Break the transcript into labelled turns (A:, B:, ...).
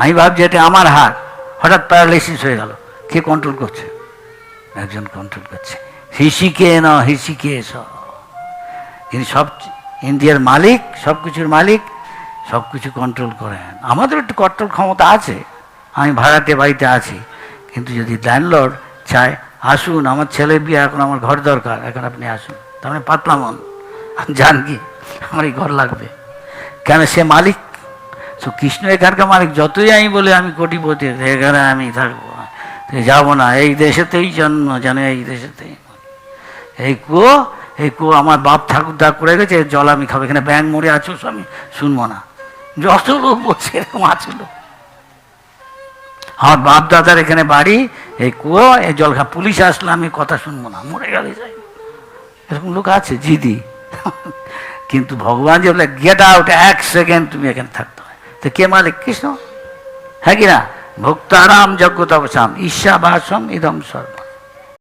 A: আমি ভাবছি এটা আমার হাত। হঠাৎ প্যারালাইসিস হয়ে গেল। কে কন্ট্রোল করছে? একজন কন্ট্রোল করছে। হিসিকে ন হিসিকে স তিনি সব ইন্ডিয়ার মালিক, সব কিছুর মালিক, সব কিছু কন্ট্রোল করেন। আমাদের একটু কন্ট্রোল ক্ষমতা আছে। আমি ভাড়াতে বাড়িতে আছি। কিন্তু যদি ল্যান্ডলর্ড চায়, আসুন, আমার ছেলে বিয়ে, এখন আমার ঘর দরকার, এখন আপনি আসুন। তার মানে পাতলা মন। যান কি আমার এই ঘর লাগবে। কেন সে মালিক তো কৃষ্ণ এখানকার মালিক, যতই আমি বলি আমি কোটিপতি, এখানে আমি থাকব। যাব না, এই দেশেতেই জন্ম, যেন এই দেশেতেই এই কুয়ো এই কুয়ো আমার বাপ ঠাকুর দাগ করে গেছে জল আমি খাব, এখানে ব্যাং মরে আছো আমি শুনব না। যত লোক বলছে এরকম আছিল আমার বাপ দাদার এখানে বাড়ি, এই কুয়ো, এই জল খা, পুলিশ আসলে আমি কথা শুনব না, মরে গেলে যাই। এরকম লোক আছে, জিদি। কিন্তু ভগবান যে গেট আউট এক সেকেন্ড তুমি এখানে থাকতে তো কে মালিক? কৃষ্ণ? হ্যাঁ কি না? ভক্তারাম যজ্ঞ তপসাম ঈশা বাসম ইদম সর্ব।